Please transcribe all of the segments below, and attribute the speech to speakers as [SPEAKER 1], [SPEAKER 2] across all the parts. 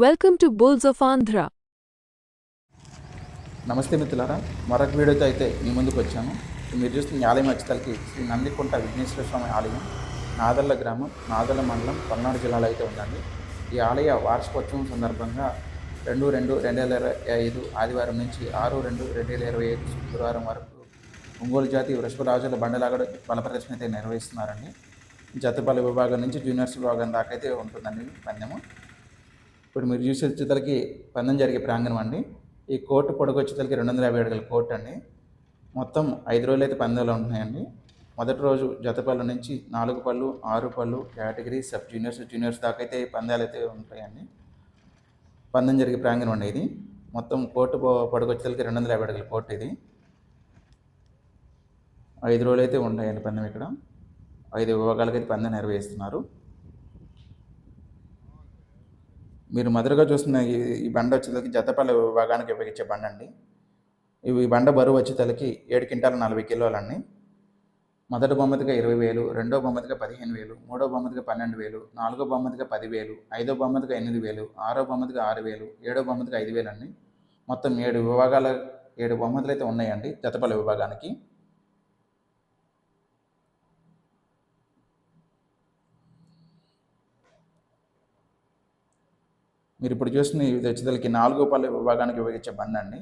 [SPEAKER 1] Welcome to bulls of Andhra
[SPEAKER 2] నమస్తే మిత్రులారా మరొక వీడియోతో అయితే మీ ముందుకు వచ్చాను. మీరు చూస్తున్న ఆలయం వచ్చేసరికి శ్రీ నందికుంట విఘ్నేశ్వర స్వామి ఆలయం నాదల్ల గ్రామం నాదల్ల మండలం పల్నాడు జిల్లాలో అయితే ఉందండి. ఈ ఆలయ వార్షికోత్సవం సందర్భంగా రెండు రెండు రెండు వేల ఇరవై ఐదు ఆదివారం నుంచి ఆరు రెండు రెండు వేల ఇరవై ఐదు శుక్రవారం వరకు ఒంగోలు జాతి వృషభరాజుల బండలాగడ బల ప్రదర్శన అయితే నిర్వహిస్తున్నారండి. జతబల విభాగం నుంచి జూనియర్స్ విభాగం దాకా అయితే ఉంటుందండి పందెము ఇప్పుడు మీరు చూసే వచ్చేతలకి పందెం జరిగే ప్రాంగణం అండి. ఈ కోర్టు పొడుగు రెండు వందల యాభై అడుగుల కోర్టు అండి. మొత్తం ఐదు రోజులు అయితే పందాలు ఉంటున్నాయండి. మొదటి రోజు జతపల్లి నుంచి నాలుగు పళ్ళు ఆరు పళ్ళు కేటగిరీ సబ్ జూనియర్స్ జూనియర్స్ దాకా అయితే పందాలు అయితే ఉంటాయండి. పందెం జరిగే ప్రాంగణం అండి ఇది. మొత్తం కోర్టు పొ- రెండు వందల యాభై అడుగుల కోర్టు ఇది. ఐదు రోజులు అయితే ఉంటాయండి పందెం ఇక్కడ. ఐదు విభాగాలకి అయితే పందెం నిర్వహిస్తున్నారు. మీరు మధురగా చూస్తున్న ఈ ఈ బండ వచ్చేసరికి జతపల్లి విభాగానికి ఉపయోగించే బండ అండి. ఇవి ఈ బండ బరువు వచ్చేసరికి ఏడు క్వింటాల నలభై కిలోలండి. మొదటి బొమ్మతిగా ఇరవై వేలు రెండో బొమ్మతిగా పదిహేను వేలు మూడో బొమ్మతిగా పన్నెండు వేలు నాలుగో బొమ్మతిగా పదివేలు ఐదో బొమ్మతిగా ఎనిమిది వేలు ఆరో బొమ్మతిగా ఆరు వేలు ఏడో బొమ్మతిగా ఐదు వేలు అండి మొత్తం ఏడు విభాగాల ఏడు బహుమతులు అయితే ఉన్నాయండి జతపల్లి విభాగానికి. మీరు ఇప్పుడు చూస్తున్న వివిధ వచ్చేతలకి నాలుగో పల్లె విభాగానికి ఉపయోగించే బండ అండి.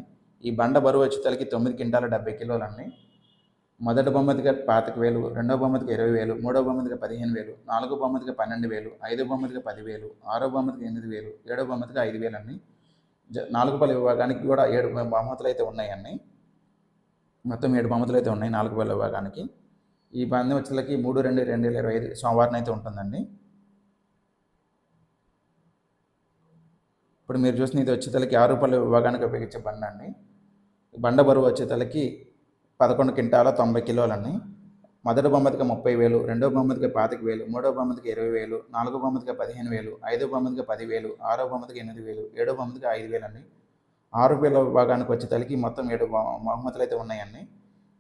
[SPEAKER 2] ఈ బండ బరువు వచ్చేతలకి తొమ్మిది క్వింటాల డెబ్బై కిలోలు అండి. మొదటి బొమ్మదిగా పాతిక వేలు రెండో బొమ్మతిగా ఇరవై వేలు మూడో బొమ్మతిగా పదిహేను వేలు నాలుగో బొమ్మతిగా పన్నెండు వేలు ఐదో బొమ్మతిగా పదివేలు ఆరో బొమ్మతిగా ఎనిమిది వేలు ఏడో బొమ్మదికి ఐదు వేలు అండి. జ నాలుగు పల్లె విభాగానికి కూడా ఏడు బహుమతులు అయితే ఉన్నాయండి. మొత్తం ఏడు బహుమతులు అయితే ఉన్నాయి నాలుగు పల్లె విభాగానికి. ఈ పందెం వచ్చేలకి మూడు రెండు రెండు వేల ఇరవై ఐదు సోమవారం అయితే ఉంటుందండి. ఇప్పుడు మీరు చూసిన ఇది వచ్చేతలకి ఆరు రూపాయలు విభాగానికి ఉపయోగించే బండ అండి. బండ బరువు వచ్చేతలకి పదకొండు క్వింటాల తొంభై కిలోలండి. మొదటి బొమ్మతికి ముప్పై వేలు రెండో బొమ్మతికి పాతిక వేలు మూడో బొమ్మతికి ఇరవై వేలు నాలుగో బొమ్మతికి పదిహేను వేలు ఐదో బొమ్మతికి పదివేలు ఆరో బొమ్మతికి ఎనిమిది వేలు ఏడో బొమ్మతికి ఐదు వేలు అండి ఆరు వేల విభాగానికి వచ్చేతలకి మొత్తం ఏడు బహుమతులు అయితే ఉన్నాయండి.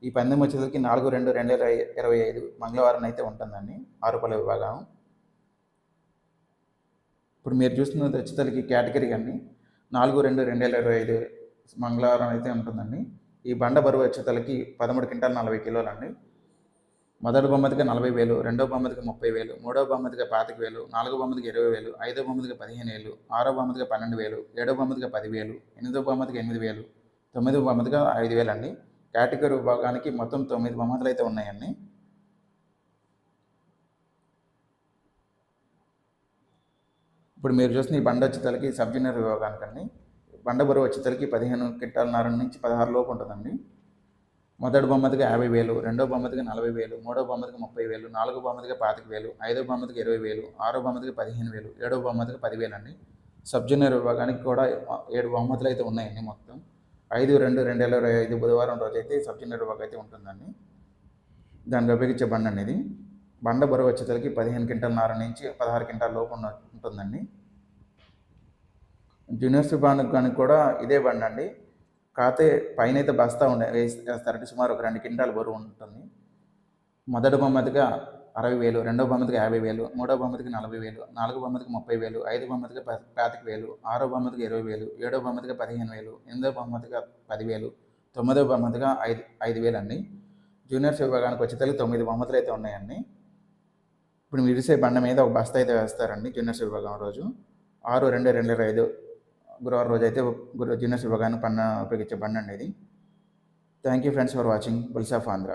[SPEAKER 2] ఈ పందెం వచ్చేసరికి నాలుగు రెండు రెండు వేల ఇరవై ఐదు మంగళవారం అయితే ఉంటుందండి ఆరు పల్లె విభాగం. ఇప్పుడు మీరు చూస్తున్నది వచ్చేసరికి కేటగిరీ అండి నాలుగు రెండు రెండు వేల ఇరవై ఐదు మంగళవారం అయితే ఉంటుందండి. ఈ బండ బరువు వచ్చేతలకి పదమూడు క్వింటాల్ నలభై కిలోలండి. మొదటి బొమ్మదికి నలభై వేలు రెండో బొమ్మదికి ముప్పై వేలు మూడో బొమ్మదికి పాతిక వేలు నాలుగో బొమ్మదికి ఇరవై వేలు ఐదో బొమ్మదికి పదిహేను వేలు ఆరో బొమ్మదికి పన్నెండు వేలు ఏడో బొమ్మదికి పదివేలు ఎనిమిదో బొమ్మదికి ఎనిమిది వేలు తొమ్మిదో బొమ్మదిగా ఐదు వేలు అండి కేటగిరీ విభాగానికి మొత్తం తొమ్మిది బొమ్మతులు అయితే ఉన్నాయండి. ఇప్పుడు మీరు చూసిన ఈ బండ వచ్చేతలకి సబ్ జూనియర్ విభాగానికండి. బండ బరువు వచ్చేతలకి పదిహేను కింటాలన్నర నుంచి పదహారు లోపు ఉంటుందండి. మొదటి బొమ్మదిగా యాభై వేలు రెండో బొమ్మదికి నలభై వేలు మూడో బొమ్మతికి ముప్పై వేలు నాలుగో బొమ్మదిగా పాతిక వేలు ఐదో బొమ్మదికి ఇరవై వేలు ఆరో బొమ్మతికి పదిహేను వేలు ఏడో బొమ్మదికి పదివేలు అండి సబ్ జూనియర్ విభాగానికి కూడా ఏడు బహుమతులు అయితే ఉన్నాయండి మొత్తం. ఐదు రెండు రెండు వేల ఇరవై ఐదు బుధవారం రోజు అయితే సబ్ జూనియర్ విభాగం అయితే ఉంటుందండి. దానికి ఉపయోగించే బండ అనేది బండ బరువు వచ్చేసరికి పదిహేను క్వింటాలన్నర నుంచి పదహారు క్వింటాల లోపు ఉన్న- ఉంటుందండి. జూనియర్స్ విభాగానికి కూడా ఇదే బండి అండి. కాకపోతే పైన అయితే బస్తా ఉండే వేస్- వేస్తారంటే సుమారు ఒక రెండు క్వింటాల బరువు ఉంటుంది. మొదటి బొమ్మదిగా అరవై వేలు రెండవ బొమ్మదికి యాభై వేలు మూడో బొమ్మదికి నలభై వేలు నాలుగో బొమ్మతికి ముప్పై వేలు ఐదు బొమ్మదికి పాతిక వేలు ఆరో బొమ్మతికి ఇరవై వేలు ఏడో బొమ్మదికి పదిహేను వేలు ఎనిమిదో బొమ్మతిగా పదివేలు తొమ్మిదవ బొమ్మదిగా ఐదు ఐదు వేలు అండి జూనియర్స్ విభాగానికి వచ్చేసరికి తొమ్మిది బొమ్మతులు అయితే ఉన్నాయండి. ఇప్పుడు మిరిసే బండ మీద ఒక బస్తా అయితే వేస్తారండి జూనియర్స్ విభాగం రోజు. ఆరు రెండు రెండు ఇరవై ఐదు గురువారం రోజు అయితే జూనియర్స్ విభాగాన్ని పన్న ఉపయోగించే బండి అండి ఇది. Thank you friends for watching. Bulls of Andhra